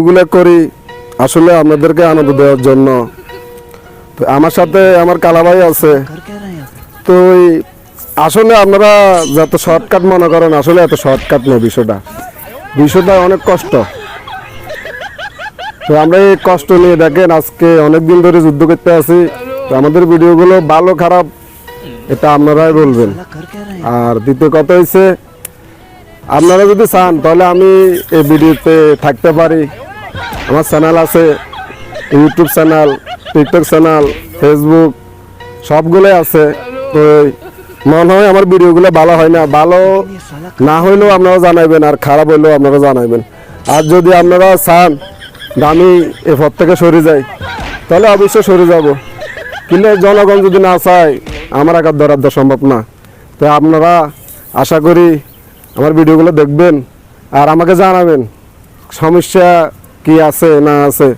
এগুলো করি আসলে আপনাদেরকে আনন্দ দেওয়ার জন্য। তো আমার সাথে আমার কালাভাই আছে। তো আসলে আপনারা যত শর্টকাট মনে করেন, আসলে এত শর্টকাট নয় বিষয়টা। বিষয়টা অনেক কষ্ট। তো আমরা এই কষ্ট নিয়ে দেখেন, আজকে অনেক দিন ধরে যুদ্ধ করতে আছি। তো আমাদের ভিডিওগুলো ভালো, খারাপ, এটা আপনারাই বলবেন। আর দ্বিতীয় কথা হচ্ছে আপনারা যদি চান, তাহলে আমি এই ভিডিওতে থাকতে পারি। আমার চ্যানেল আছে YouTube channel TikTok channel Facebook সবগুলোই আছে। তো মনে হয় আমার ভিডিওগুলো ভালো হয় না। ভালো না হইলেও আপনারা জানাইবেন আর খারাপ হইলেও আপনারা জানাইবেন। আর যদি আপনারা চান আমি এ থেকে সরে যাই, তাহলে অবশ্যই সরে যাব। কিন্তু জনগণ যদি না চায়, আমার একার ধরার সম্ভব না। তো আপনারা আশা করি আমার ভিডিওগুলো দেখবেন আর আমাকে জানাবেন। সমস্যা কি আছে, না আছে।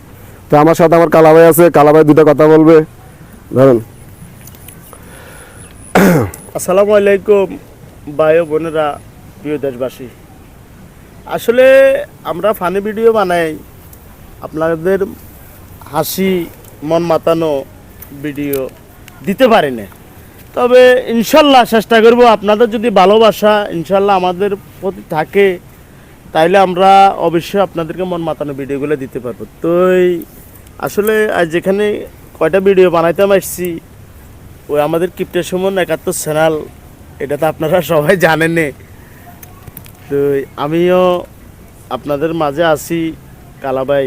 তো আমার সাথে আমার কালাভাই আছে, কালাভাই দুটো কথা বলবে। ধরেন। আসসালামু আলাইকুম, ভাই ও বোনেরা, প্রিয় দেশবাসী। আসলে আমরা ফানি ভিডিও বানাই, আপনাদের হাসি, মন মাতানো ভিডিও দিতে পারি না। তবে ইনশাল্লাহ চেষ্টা করব, আপনাদের যদি ভালোবাসা, ইনশাল্লাহ আমাদের প্রতি থাকে তাইলে আমরা অবশ্যই আপনাদেরকে মন মাতানো ভিডিওগুলো দিতে পারব। তো আসলে যেখানে কয়টা ভিডিও বানাইতে আসছি, ওই আমাদের কিপ্টের সুমন একাত্তর চ্যানেল, এটা তো আপনারা সবাই জানেন তো আমিও আপনাদের মাঝে আছি, কালাবাই।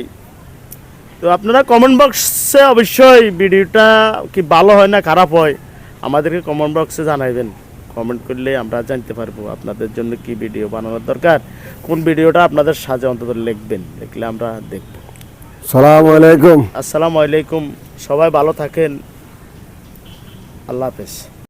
তো আপনারা কমেন্ট বক্সে অবশ্যই ভিডিওটা কি ভালো হয় না খারাপ হয়, আমাদেরকে কমেন্ট বক্সে জানাইবেন। কমেন্ট করলে আমরা জানতে পারব আপনাদের জন্য কি ভিডিও বানানোর দরকার কোন ভিডিওটা আপনাদের সাজে অন্তত লিখবেন লিখলে আমরা দেখব। সালাম আলাইকুম। আসসালামু আলাইকুম সবাই ভালো থাকেন আল্লাহ হাফেজ।